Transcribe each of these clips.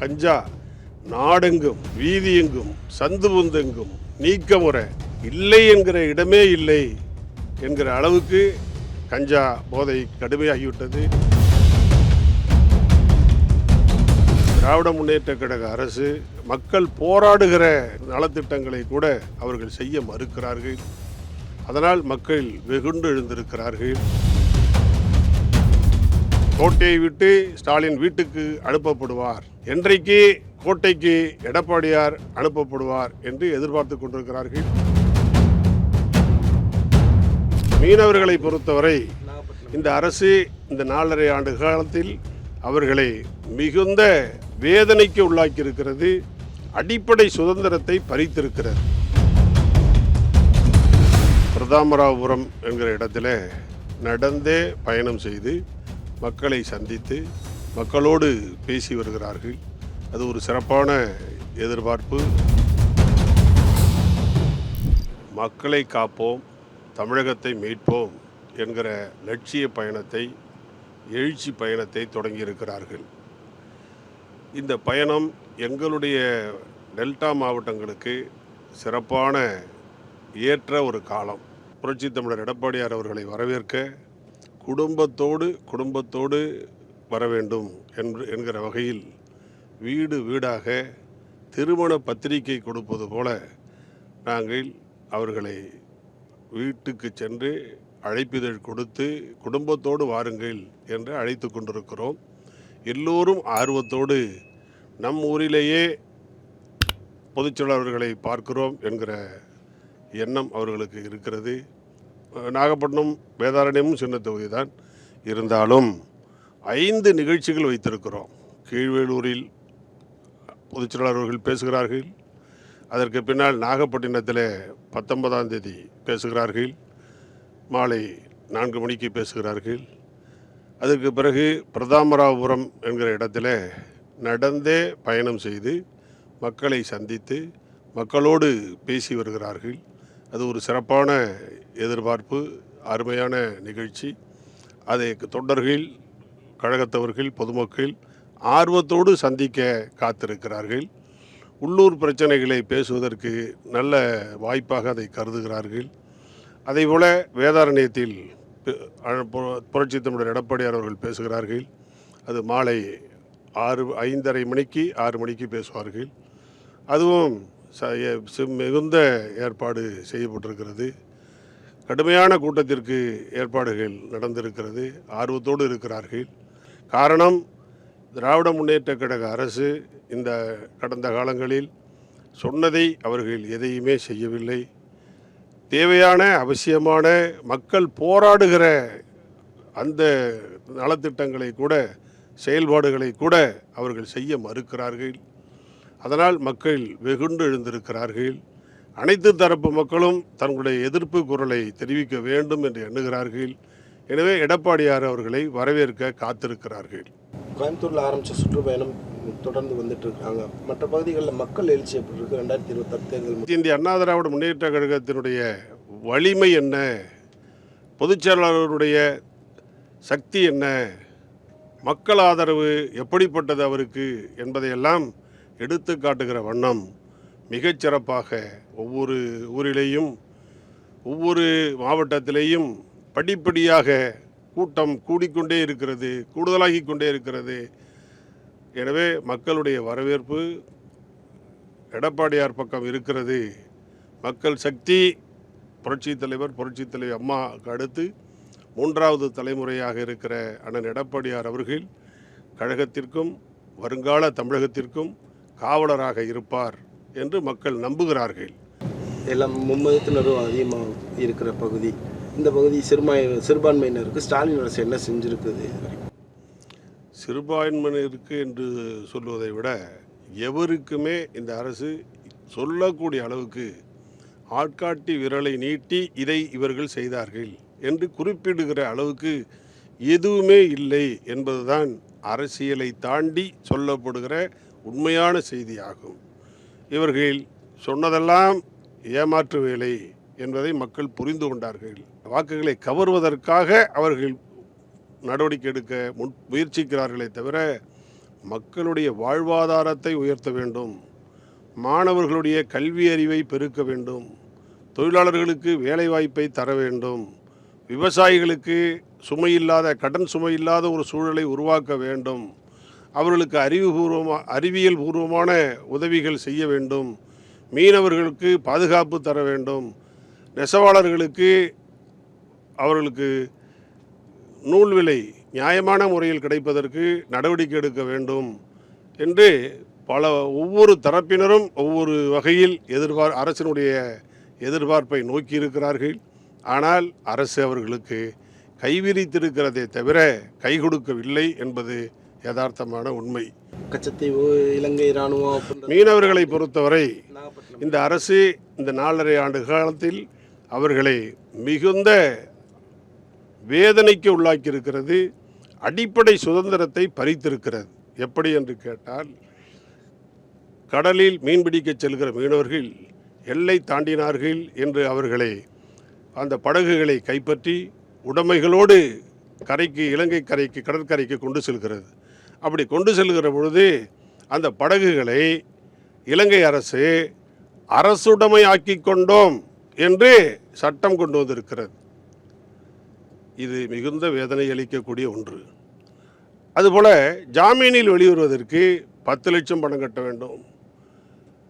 கஞ்சா நாடெங்கும் வீதியெங்கும் சந்து புந்தெங்கும் நீக்கமுறை இல்லை என்கிற இடமே இல்லை என்கிற அளவுக்கு கஞ்சா போதை கடுமையாகிவிட்டது. திராவிட முன்னேற்ற கழக அரசு மக்கள் போராடுகிற நலத்திட்டங்களை கூட அவர்கள் செய்ய மறுக்கிறார்கள். அதனால் மக்கள் வெகுண்டு எழுந்திருக்கிறார்கள். கோட்டையை விட்டு ஸ்டாலின் வீட்டுக்கு அனுப்பப்படுவார். என்றைக்கு கோட்டைக்கு எடப்பாடியார் அனுப்பப்படுவார் என்று எதிர்பார்த்து கொண்டிருக்கிறார்கள். மீனவர்களை பொறுத்தவரை இந்த அரசு இந்த நாலரை ஆண்டு காலத்தில் அவர்களை மிகுந்த வேதனைக்கு உள்ளாக்கி இருக்கிறது அடிப்படை சுதந்திரத்தை பறித்திருக்கிறது. பிரதாமராபுரம் என்கிற இடத்துல நடந்தே பயணம் செய்து மக்களை சந்தித்து மக்களோடு பேசி வருகிறார்கள். அது ஒரு சிறப்பான எதிர்பார்ப்பு. மக்களை காப்போம் தமிழகத்தை மீட்போம் என்கிற லட்சிய பயணத்தை எழுச்சி பயணத்தை தொடங்கியிருக்கிறார்கள். இந்த பயணம் எங்களுடைய டெல்டா மாவட்டங்களுக்கு சிறப்பான ஏற்ற ஒரு காலம். புரட்சி தமிழர் எடப்பாடியார் அவர்களை வரவேற்க குடும்பத்தோடு குடும்பத்தோடு வர வேண்டும் என்று என்கிற வகையில் வீடு வீடாக திருமண பத்திரிகை கொடுப்பது போல நாங்கள் அவர்களை வீட்டுக்கு சென்று அழைப்பிதழ் கொடுத்து குடும்பத்தோடு வாருங்கள் என்று அழைத்து கொண்டிருக்கிறோம். எல்லோரும் ஆர்வத்தோடு நம் ஊரிலேயே பொதுச்செயலாளர்களை பார்க்கிறோம் என்கிற எண்ணம் அவர்களுக்கு இருக்கிறது. நாகப்பட்டினம் வேதாரண்யமும் சின்ன தொகுதி தான் இருந்தாலும் ஐந்து நிகழ்ச்சிகள் வைத்திருக்கிறோம். கீழ்வேலூரில் பொதுச்செயலாளர் அவர்கள் பேசுகிறார்கள். அதற்கு பின்னால் நாகப்பட்டினத்தில் பத்தொன்பதாம் தேதி பேசுகிறார்கள். மாலை நான்கு மணிக்கு பேசுகிறார்கள். அதற்கு பிறகு பிரதாமராபுரம் என்கிற இடத்துல நடந்தே பயணம் செய்து மக்களை சந்தித்து மக்களோடு பேசி வருகிறார்கள். அது ஒரு சிறப்பான எதிர்பார்ப்பு அருமையான நிகழ்ச்சி. அதை தொண்டர்கள் கழகத்தவர்கள் பொதுமக்கள் ஆர்வத்தோடு சந்திக்க காத்திருக்கிறார்கள். உள்ளூர் பிரச்சனைகளை பேசுவதற்கு நல்ல வாய்ப்பாக அதை கருதுகிறார்கள். அதேபோல் வேதாரண்யத்தில் புரட்சி தமிழர் எடப்பாடியார் அவர்கள் பேசுகிறார்கள். அது மாலை ஆறு ஐந்தரை மணிக்கு ஆறு மணிக்கு பேசுவார்கள். அதுவும் ச மிகுந்த ஏற்பாடு செய்யப்பட்டிருக்கிறது. கடுமையான கூட்டத்திற்கு ஏற்பாடுகள் நடந்திருக்கிறது. ஆர்வத்தோடு இருக்கிறார்கள். காரணம் திராவிட முன்னேற்ற கழக அரசு இந்த கடந்த காலங்களில் சொன்னதை அவர்கள் எதையுமே செய்யவில்லை. தேவையான அவசியமான மக்கள் போராடுகிற அந்த நலத்திட்டங்களை கூட செயல்பாடுகளை கூட அவர்கள் செய்ய மறுக்கிறார்கள். அதனால் மக்கள் வெகுண்டு எழுந்திருக்கிறார்கள். அனைத்து தரப்பு மக்களும் தங்களுடைய எதிர்ப்பு குரலை தெரிவிக்க வேண்டும் என்று எண்ணுகிறார்கள். எனவே எடப்பாடியார் அவர்களை வரவேற்க காத்திருக்கிறார்கள். கோயம்புத்தூர்ல ஆரம்பிச்ச சுற்றுப்பயணம் தொடர்ந்து வந்துட்டு இருக்காங்க மற்ற பகுதிகளில் மக்கள் எழுச்சி எப்படி இருக்கு? ரெண்டாயிரத்தி இருபத்தாறு தேர்தல். இந்திய அண்ணா திராவிட முன்னேற்ற கழகத்தினுடைய வலிமை என்ன? பொதுச் செயலாளருடைய சக்தி என்ன? மக்கள் ஆதரவு எப்படிப்பட்டது அவருக்கு என்பதையெல்லாம் எடுத்து காட்டுகிற வண்ணம் மிகச் சிறப்பாக ஒவ்வொரு ஊரிலேயும் ஒவ்வொரு மாவட்டத்திலேயும் படிப்படியாக கூட்டம் கூடிக்கொண்டே இருக்கிறது கூடுதலாகி கொண்டே இருக்கிறது. எனவே மக்களுடைய வரவேற்பு எடப்பாடியார் பக்கம் இருக்கிறது. மக்கள் சக்தி புரட்சி தலைவர் புரட்சி தலைவர் அம்மாவுக்கு அடுத்து மூன்றாவது தலைமுறையாக இருக்கிற அண்ணன் எடப்பாடியார் அவர்கள் கழகத்திற்கும் வருங்கால தமிழகத்திற்கும் காவலராக இருப்பார் என்று மக்கள் நம்புகிறார்கள். எல்லாம் மும்மதத்தினரும் அதிகமாக இருக்கிற பகுதி. இந்த பகுதி சிறுபாய் சிறுபான்மையினருக்கு ஸ்டாலின் அரசு என்ன செஞ்சுருக்குது? சிறுபான்மையினருக்கு என்று சொல்வதை விட எவருக்குமே இந்த அரசு சொல்லக்கூடிய அளவுக்கு ஆட்காட்டி விரலை நீட்டி இதை இவர்கள் செய்தார்கள் என்று குறிப்பிடுகிற அளவுக்கு எதுவுமே இல்லை என்பதுதான் அரசியலை தாண்டி சொல்லப்படுகிற உண்மையான செய்தியாகும். இவர்கள் சொன்னதெல்லாம் ஏமாற்று வேலை என்பதை மக்கள் புரிந்து கொண்டார்கள். வாக்குகளை கவர்வதற்காக அவர்கள் நடவடிக்கை எடுக்க முன் முயற்சிக்கிறார்களே தவிர மக்களுடைய வாழ்வாதாரத்தை உயர்த்த வேண்டும். மாணவர்களுடைய கல்வி அறிவை பெருக்க வேண்டும். தொழிலாளர்களுக்கு வேலைவாய்ப்பை தர வேண்டும். விவசாயிகளுக்கு சுமையில்லாத கடன் சுமையில்லாத ஒரு சூழலை உருவாக்க வேண்டும். அவர்களுக்கு அறிவுபூர்வமாக அறிவியல் பூர்வமான உதவிகள் செய்ய வேண்டும். மீனவர்களுக்கு பாதுகாப்பு தர வேண்டும். நெசவாளர்களுக்கு அவர்களுக்கு நூல் விலை நியாயமான முறையில் கிடைப்பதற்கு நடவடிக்கை எடுக்க வேண்டும் என்று பல ஒவ்வொரு தரப்பினரும் ஒவ்வொரு வகையில் எதிர்பார் அரசினுடைய எதிர்பார்ப்பை நோக்கி இருக்கிறார்கள் ஆனால் அரசு அவர்களுக்கு கைவிரித்திருக்கிறதே தவிர கை கொடுக்கவில்லை என்பது யதார்த்தமான உண்மை. கச்சத்தீவு இலங்கை இராணுவம் மீனவர்களை பொறுத்தவரை இந்த அரசு இந்த நாலரை ஆண்டு காலத்தில் அவர்களை மிகுந்த வேதனைக்கு உள்ளாக்கியிருக்கிறது அடிப்படை சுதந்திரத்தை பறித்திருக்கிறது. எப்படி என்று கேட்டால் கடலில் மீன்பிடிக்க செல்கிற மீனவர்கள் எல்லை தாண்டினார்கள் என்று அவர்களை அந்த படகுகளை கைப்பற்றி உடைமைகளோடு கரைக்கு இலங்கை கரைக்கு கடற்கரைக்கு கொண்டு செல்கிறது. அப்படி கொண்டு செல்கிற பொழுது அந்த படகுகளை இலங்கை அரசு அரசுடைமையாக்கி கொண்டோம் என்று சட்டம் கொண்டு வந்திருக்கிறது. இது மிகுந்த வேதனை அளிக்கக்கூடிய ஒன்று. அதுபோல் ஜாமீனில் வெளிவருவதற்கு பத்து லட்சம் பணம் கட்ட வேண்டும்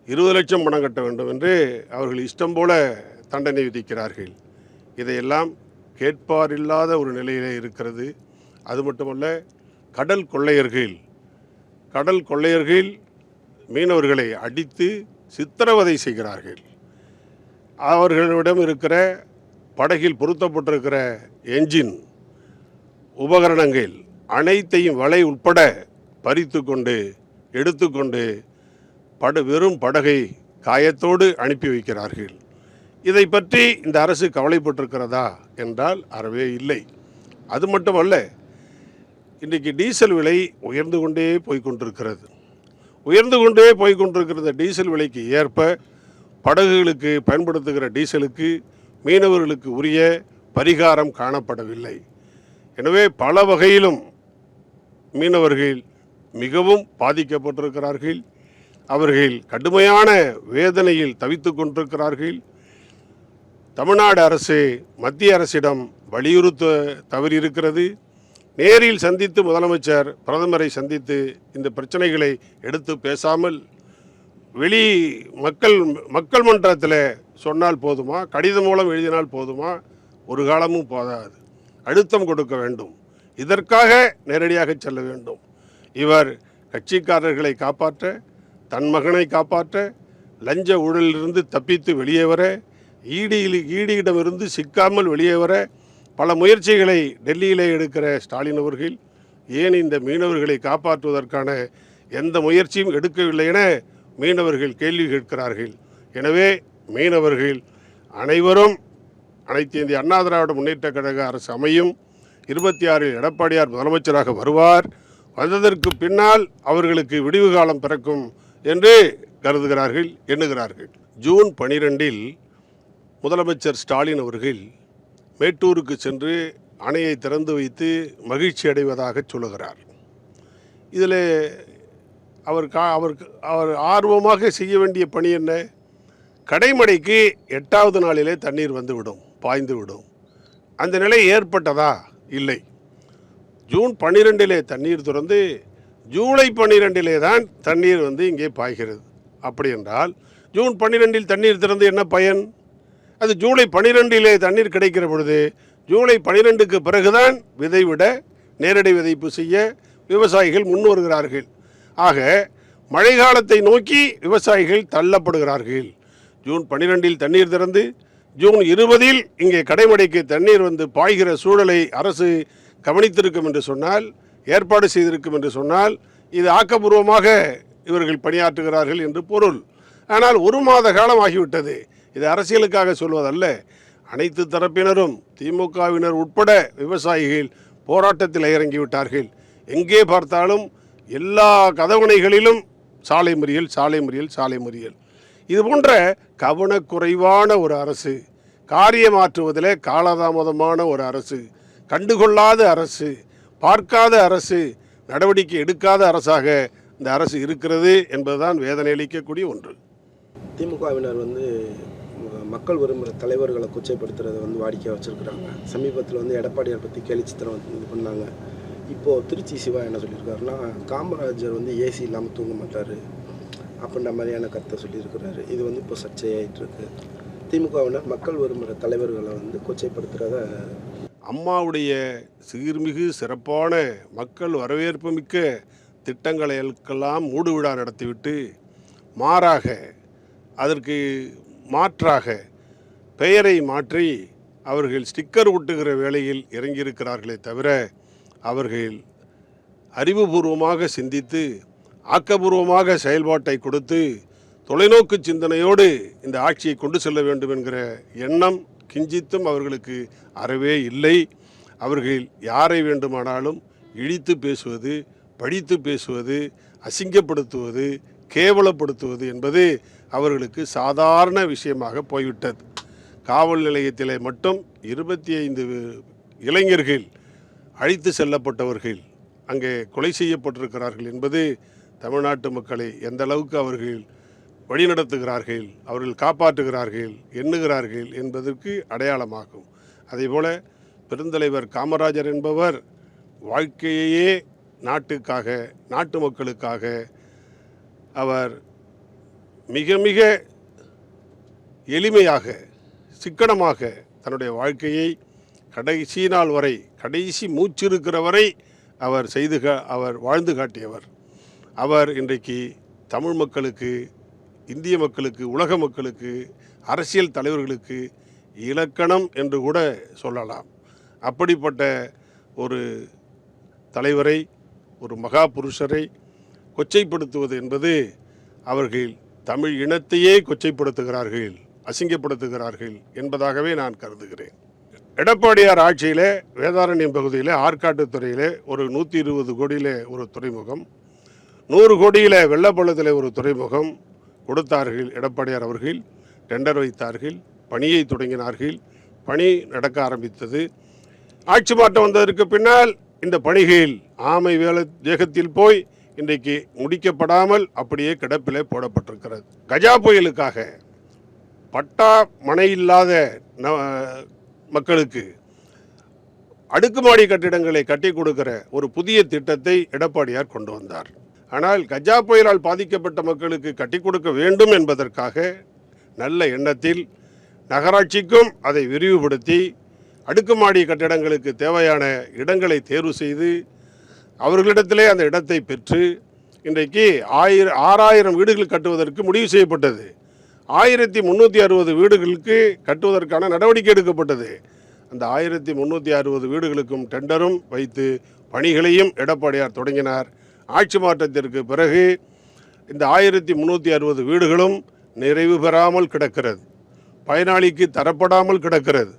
இருபது லட்சம் பணம் கட்ட வேண்டும் என்று அவர்கள் இஷ்டம் போல தண்டனை விதிக்கிறார்கள். இதையெல்லாம் கேட்பாரில்லாத ஒரு நிலையிலே இருக்கிறது. அது மட்டுமல்ல கடல் கொள்ளையர்கள் கடல் கொள்ளையர்கள் மீனவர்களை அடித்து சித்திரவதை செய்கிறார்கள். அவர்களிடம் இருக்கிற படகில் பொருத்தப்பட்டிருக்கிற என்ஜின் உபகரணங்கள் அனைத்தையும் வலை உட்பட பறித்து கொண்டு எடுத்துக்கொண்டு பட வெறும் படகை காயத்தோடு அனுப்பி வைக்கிறார்கள். இதை பற்றி இந்த அரசு கவலைப்பட்டிருக்கிறதா? என்றால் அறவே இல்லை. அது மட்டுமல்ல இன்றைக்கி டீசல் விலை உயர்ந்து கொண்டே போய்கொண்டிருக்கிறது உயர்ந்து கொண்டே போய்கொண்டிருக்கிற டீசல் விலைக்கு ஏற்ப படகுகளுக்கு பயன்படுத்துகிற டீசலுக்கு மீனவர்களுக்கு உரிய பரிகாரம் காணப்படவில்லை. எனவே பல வகையிலும் மீனவர்கள் மிகவும் பாதிக்கப்பட்டிருக்கிறார்கள். அவர்கள் கடுமையான வேதனையில் தவித்து கொண்டிருக்கிறார்கள். தமிழ்நாடு அரசு மத்திய அரசிடம் வலியுறுத்த தவறியிருக்கிறது. நேரில் சந்தித்து முதலமைச்சர் பிரதமரை சந்தித்து இந்த பிரச்சனைகளை எடுத்து பேசாமல் வெளி மக்கள் மக்கள் மன்றத்தில் சொன்னால் போதுமா கடிதம் மூலம் எழுதினால் போதுமா ஒரு காலமும் போதாது. அழுத்தம் கொடுக்க வேண்டும். இதற்காக நேரடியாக செல்ல வேண்டும். இவர் கட்சிக்காரர்களை காப்பாற்ற தன் மகனை காப்பாற்ற லஞ்ச ஊழலிலிருந்து தப்பித்து வெளியே வர ஈடியில் ஈடியிடமிருந்து சிக்காமல் வெளியே வர பல முயற்சிகளை டெல்லியிலே எடுக்கிற ஸ்டாலின் அவர்கள் ஏன் இந்த மீனவர்களை காப்பாற்றுவதற்கான எந்த முயற்சியும் எடுக்கவில்லை என மீனவர்கள் கேள்வி கேட்கிறார்கள். எனவே மீனவர்கள் அனைவரும் அனைத்து இந்திய அண்ணா திராவிட முன்னேற்ற கழக அரசு அமையும் இருபத்தி ஆறில் எடப்பாடியார் முதலமைச்சராக வருவார். வந்ததற்கு பின்னால் அவர்களுக்கு விடிவு காலம் பிறக்கும் என்று கருதுகிறார்கள் எண்ணுகிறார்கள். ஜூன் பனிரெண்டில் முதலமைச்சர் ஸ்டாலின் அவர்கள் மேட்டூருக்கு சென்று அணையை திறந்து வைத்து மகிழ்ச்சி அடைவதாக சொல்லுகிறார். இதில் அவர் கா அவர் அவர் ஆர்வமாக செய்ய வேண்டிய பணி என்ன? கடைமடைக்கு எட்டாவது நாளிலே தண்ணீர் வந்துவிடும் பாய்ந்து விடும் அந்த நிலை ஏற்பட்டதா? இல்லை. ஜூன் பன்னிரெண்டிலே தண்ணீர் திறந்து ஜூலை பன்னிரெண்டிலே தான் தண்ணீர் வந்து இங்கே பாய்கிறது. அப்படி என்றால் ஜூன் பன்னிரெண்டில் தண்ணீர் திறந்து என்ன பயன்? அது ஜூலை பன்னிரெண்டிலே தண்ணீர் கிடைக்கிற பொழுது ஜூலை பனிரெண்டுக்கு பிறகுதான் விதைவிட நேரடி விதைப்பு செய்ய விவசாயிகள் முன் வருகிறார்கள் ஆக மழை காலத்தை நோக்கி விவசாயிகள் தள்ளப்படுகிறார்கள். ஜூன் பன்னிரெண்டில் தண்ணீர் திறந்து ஜூன் இருபதில் இங்கே கடைமடைக்கு தண்ணீர் வந்து பாய்கிற சூழலை அரசு கவனித்திருக்கும் என்று சொன்னால் ஏற்பாடு செய்திருக்கும் என்று சொன்னால் இது ஆக்கப்பூர்வமாக இவர்கள் பணியாற்றுகிறார்கள் என்று பொருள். ஆனால் ஒரு மாத காலம் ஆகிவிட்டது. இது அரசியலுக்காக சொல்வதல்ல. அனைத்து தரப்பினரும் திமுகவினர் உட்பட விவசாயிகள் போராட்டத்தில் இறங்கிவிட்டார்கள் எங்கே பார்த்தாலும் எல்லா கதவணைகளிலும் சாலை மறியல் சாலை மறியல் சாலை மறியல். இது போன்ற கவனக்குறைவான ஒரு அரசு காரியமாற்றுவதில் காலதாமதமான ஒரு அரசு கண்டுகொள்ளாத அரசு பார்க்காத அரசு நடவடிக்கை எடுக்காத அரசாக இந்த அரசு இருக்கிறது என்பதுதான் வேதனை அளிக்கக்கூடிய ஒன்று. திமுகவினர் வந்து மக்கள் விரும்புகிற தலைவர்களை கொச்சைப்படுத்துறதை வந்து வாடிக்கை வச்சுருக்குறாங்க. சமீபத்தில் வந்து எடப்பாடியார் பற்றி கேலி சித்திரம் இது பண்ணாங்க. இப்போது திருச்சி சிவா என்ன சொல்லியிருக்காருன்னா காமராஜர் வந்து ஏசி இல்லாமல் தூங்க மாட்டார். அப்படின்ற மாதிரியான கருத்தை சொல்லியிருக்கிறாரு. இது வந்து இப்போ சர்ச்சையாயிட்டுருக்கு. திமுகவினர் மக்கள் விரும்புகிற தலைவர்களை வந்து கொச்சைப்படுத்துகிறத அம்மாவுடைய சீர்மிகு சிறப்பான மக்கள் வரவேற்பு மிக்க திட்டங்களைக்கெல்லாம் மூடுவிழா நடத்திவிட்டு மாறாக அதற்கு மாற்றாக பெயரை மாற்றி அவர்கள் ஸ்டிக்கர் ஒட்டுகிற வேளையில் இறங்கியிருக்கிறார்களே தவிர அவர்கள் அறிவுபூர்வமாக சிந்தித்து ஆக்கபூர்வமாக செயல்பாட்டை கொடுத்து தொலைநோக்கு சிந்தனையோடு இந்த ஆட்சியை கொண்டு செல்ல வேண்டும் என்கிற எண்ணம் கிஞ்சித்தும் அவர்களுக்கு அறவே இல்லை. அவர்கள் யாரை வேண்டுமானாலும் இழித்து பேசுவது படித்து பேசுவது அசிங்கப்படுத்துவது கேவலப்படுத்துவது என்பது அவர்களுக்கு சாதாரண விஷயமாக போய்விட்டது. காவல் நிலையத்திலே மட்டும் இருபத்தி ஐந்து இளைஞர்கள் அழைத்து செல்லப்பட்டவர்கள் அங்கே கொலை செய்யப்பட்டிருக்கிறார்கள் என்பது தமிழ்நாட்டு மக்களை எந்த அளவுக்கு அவர்கள் வழிநடத்துகிறார்கள் அவர்கள் காப்பாற்றுகிறார்கள் எண்ணுகிறார்கள் என்பதற்கு அடையாளமாகும். அதேபோல பெருந்தலைவர் காமராஜர் என்பவர் வாழ்க்கையையே நாட்டுக்காக நாட்டு மக்களுக்காக அவர் மிக மிக எளிமையாக சிக்கனமாக தன்னுடைய வாழ்க்கையை கடைசி நாள் வரை கடைசி மூச்சு இருக்கிற வரை அவர் செய்து அவர் வாழ்ந்து காட்டியவர். அவர் இன்றைக்கு தமிழ் மக்களுக்கு இந்திய மக்களுக்கு உலக மக்களுக்கு அரசியல் தலைவர்களுக்கு இலக்கணம் என்று கூட சொல்லலாம். அப்படிப்பட்ட ஒரு தலைவரை ஒரு மகா புருஷரை கொச்சைப்படுத்துவது என்பது அவர்கள் தமிழ் இனத்தையே கொச்சைப்படுத்துகிறார்கள் அசிங்கப்படுத்துகிறார்கள் என்பதாகவே நான் கருதுகிறேன். எடப்பாடியார் ஆட்சியிலே வேதாரண்யம் பகுதியிலே ஆற்காட்டுத்துறையிலே ஒரு நூற்றி இருபது கோடியிலே ஒரு துறைமுகம் நூறு கோடியில் வெள்ளப்பள்ளத்தில் ஒரு துறைமுகம் கொடுத்தார்கள் எடப்பாடியார் அவர்கள் டெண்டர் வைத்தார்கள் பணியை தொடங்கினார்கள் பணி நடக்க ஆரம்பித்தது. ஆட்சி மாற்றம் வந்ததற்கு பின்னால் இந்த பணிகள் ஆமை வேலை வேகத்தில் போய் இன்றைக்கு முடிக்கப்படாமல் அப்படியே கிடப்பிலே போடப்பட்டிருக்கிறது. கஜா புயலுக்காக பட்டா மனை இல்லாத ந- மக்களுக்கு அடுக்குமாடி கட்டிடங்களை கட்டி கொடுக்கிற ஒரு புதிய திட்டத்தை எடப்பாடியார் கொண்டு வந்தார். ஆனால் கஜா புயலால் பாதிக்கப்பட்ட மக்களுக்கு கட்டி கொடுக்க வேண்டும் என்பதற்காக நல்ல எண்ணத்தில் நகராட்சிக்கும் அதை விரிவுபடுத்தி அடுக்குமாடி கட்டிடங்களுக்கு தேவையான இடங்களை தேர்வு செய்து அவர்களிடத்திலே அந்த இடத்தை பெற்று இன்றைக்கு ஆயிர ஆறாயிரம் வீடுகள் கட்டுவதற்கு முடிவு செய்யப்பட்டது. ஆயிரத்தி முந்நூற்றி அறுபது வீடுகளுக்கு கட்டுவதற்கான நடவடிக்கை எடுக்கப்பட்டது. அந்த ஆயிரத்தி முந்நூற்றி அறுபது வீடுகளுக்கும் டெண்டரும் வைத்து பணிகளையும் எடப்பாடியார் தொடங்கினார். ஆட்சி மாற்றத்திற்கு பிறகு இந்த ஆயிரத்தி முந்நூற்றி அறுபது வீடுகளும் நிறைவு பெறாமல் கிடக்கிறது. பயனாளிக்கு தரப்படாமல் கிடக்கிறது.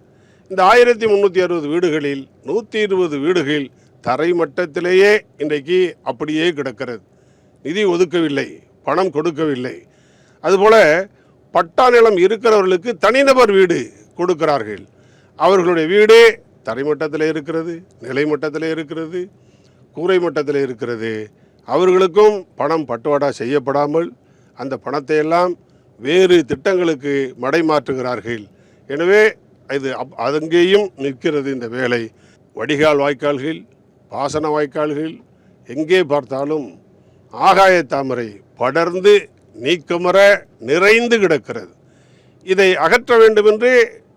இந்த ஆயிரத்தி முந்நூற்றி அறுபது வீடுகளில் நூற்றி இருபது வீடுகளில் தரை மட்டத்திலேயே இன்றைக்கு அப்படியே கிடக்கிறது. நிதி ஒதுக்கவில்லை பணம் கொடுக்கவில்லை. அதுபோல் பட்டா நிலம் இருக்கிறவர்களுக்கு தனிநபர் வீடு கொடுக்கிறார்கள். அவர்களுடைய வீடு தரைமட்டத்தில் இருக்கிறது நிலை மட்டத்தில் இருக்கிறது கூரை மட்டத்தில் இருக்கிறது. அவர்களுக்கும் பணம் பட்டுவாடா செய்யப்படாமல் அந்த பணத்தை எல்லாம் வேறு திட்டங்களுக்கு மடைமாற்றுகிறார்கள் எனவே இது அப் அங்கேயும் நிற்கிறது இந்த வேலை. வடிகால் வாய்க்கால்கள் பாசன வாய்க்கால்களில் எங்கே பார்த்தாலும் ஆகாய தாமரை படர்ந்து நீக்கமர நிறைந்து கிடக்கிறது. இதை அகற்ற வேண்டும் என்று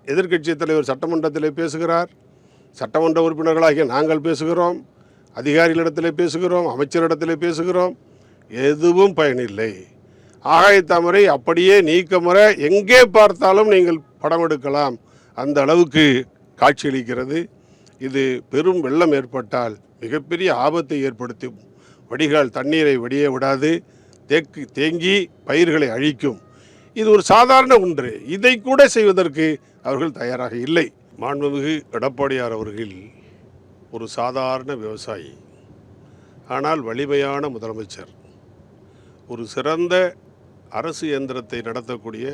எதிர்க்கட்சி தலைவர் சட்டமன்றத்திலே பேசுகிறார். சட்டமன்ற உறுப்பினர்களாகிய நாங்கள் பேசுகிறோம். அதிகாரிகளிடத்திலே பேசுகிறோம். அமைச்சரிடத்திலே பேசுகிறோம். எதுவும் பயனில்லை. ஆகாயத்தாமரை அப்படியே நீக்கமர எங்கே பார்த்தாலும் நீங்கள் படம் எடுக்கலாம். அந்த அளவுக்கு காட்சியளிக்கிறது. இது பெரும் வெள்ளம் ஏற்பட்டால் மிகப்பெரிய ஆபத்தை ஏற்படுத்தும். வடிகால் தண்ணீரை வடிய விடாது தேக்கு தேங்கி பயிர்களை அழிக்கும். இது ஒரு சாதாரண ஒன்று. இதை கூட செய்வதற்கு அவர்கள் தயாராக இல்லை. மாண்புமிகு எடப்பாடியார் அவர்கள் ஒரு சாதாரண விவசாயி. ஆனால் வலிமையான முதலமைச்சர். ஒரு சிறந்த அரசு இயந்திரத்தை நடத்தக்கூடிய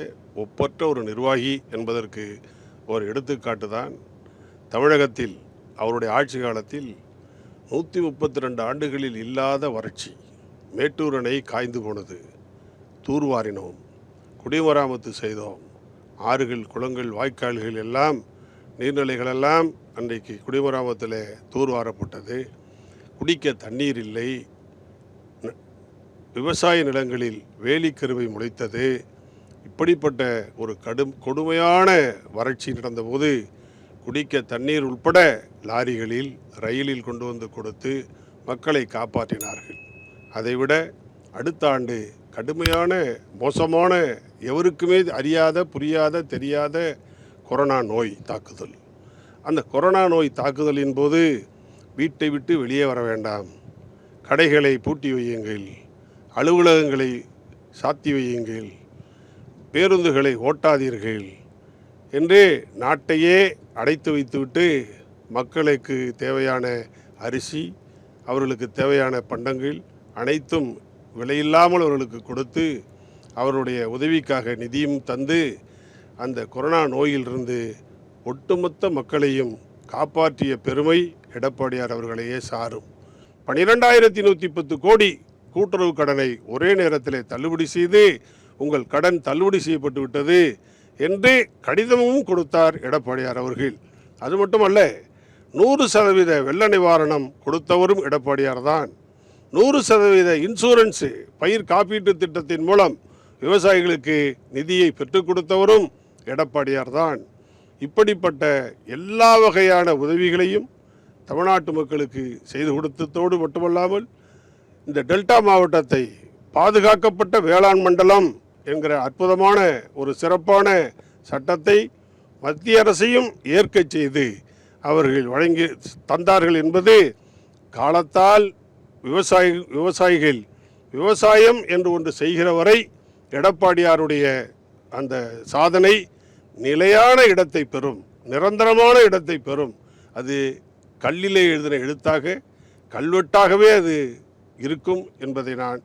ஒப்பற்ற ஒரு நிர்வாகி என்பதற்கு ஒரு எடுத்துக்காட்டு தான் தமிழகத்தில் அவருடைய ஆட்சி காலத்தில் நூற்றி முப்பத்தி ரெண்டு ஆண்டுகளில் இல்லாத வறட்சி மேட்டூர் அணை காய்ந்து போனது. தூர்வாரினோம் குடிமராமத்து செய்தோம். ஆறுகள் குளங்கள் வாய்க்கால்கள் எல்லாம் நீர்நிலைகளெல்லாம் அன்றைக்கு குடிமராமத்தில் தூர்வாரப்பட்டது. குடிக்க தண்ணீர் இல்லை. விவசாய நிலங்களில் வேலிக்கருவை முளைத்தது. இப்படிப்பட்ட ஒரு கடும் கொடுமையான வறட்சி நடந்தபோது குடிக்க தண்ணீர் உட்பட லாரிகளில் ரயிலில் கொண்டு வந்து கொடுத்து மக்களை காப்பாற்றினார்கள். அதைவிட அடுத்த ஆண்டு கடுமையான மோசமான எவருக்குமே அறியாத புரியாத தெரியாத கொரோனா நோய் தாக்குதல். அந்த கொரோனா நோய் தாக்குதலின் போது வீட்டை விட்டு வெளியே வர வேண்டாம். கடைகளை பூட்டி வையுங்கள். அலுவலகங்களை சாத்தி வையுங்கள். பேருந்துகளை ஓட்டாதீர்கள். என்று நாட்டையே அடைத்து வைத்துவிட்டு மக்களுக்கு தேவையான அரிசி அவர்களுக்கு தேவையான பண்டங்கள் அனைத்தும் விலையில்லாமல் அவர்களுக்கு கொடுத்து அவருடைய உதவிக்காக நிதியும் தந்து அந்த கொரோனா நோயிலிருந்து ஒட்டுமொத்த மக்களையும் காப்பாற்றிய பெருமை எடப்பாடியார் அவர்களையே சாரும். பனிரெண்டாயிரத்தி நூற்றி பத்து கோடி கூட்டுறவு கடனை ஒரே நேரத்தில் தள்ளுபடி செய்து உங்கள் கடன் தள்ளுபடி செய்யப்பட்டு விட்டது என்று கடிதமும் கொடுத்தார் எடப்பாடியார் அவர்கள். அது மட்டுமல்ல நூறு சதவீத வெள்ள நிவாரணம் கொடுத்தவரும் எடப்பாடியார் தான். நூறு சதவீத இன்சூரன்ஸு பயிர் காப்பீட்டு திட்டத்தின் மூலம் விவசாயிகளுக்கு நிதியை பெற்றுக் கொடுத்தவரும் எடப்பாடியார் தான். இப்படிப்பட்ட எல்லா வகையான உதவிகளையும் தமிழ்நாட்டு மக்களுக்கு செய்து கொடுத்ததோடு மட்டுமல்லாமல் இந்த டெல்டா மாவட்டத்தை பாதுகாக்கப்பட்ட வேளாண் மண்டலம் என்கிற அற்புதமான ஒரு சிறப்பான சட்டத்தை மத்திய அரசையும் ஏற்கச் செய்து அவர்கள் வழங்கி தந்தார்கள் என்பது காலத்தால் விவசாயி விவசாயிகள் விவசாயம் என்று ஒன்று செய்கிற வரை எடப்பாடியாருடைய அந்த சாதனை நிலையான இடத்தை பெறும் நிரந்தரமான இடத்தை பெறும். அது கல்லிலே எழுதின எழுத்தாக கல்வெட்டாகவே அது இருக்கும் என்பதை நான்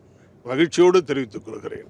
மகிழ்ச்சியோடு தெரிவித்துக் கொள்கிறேன்.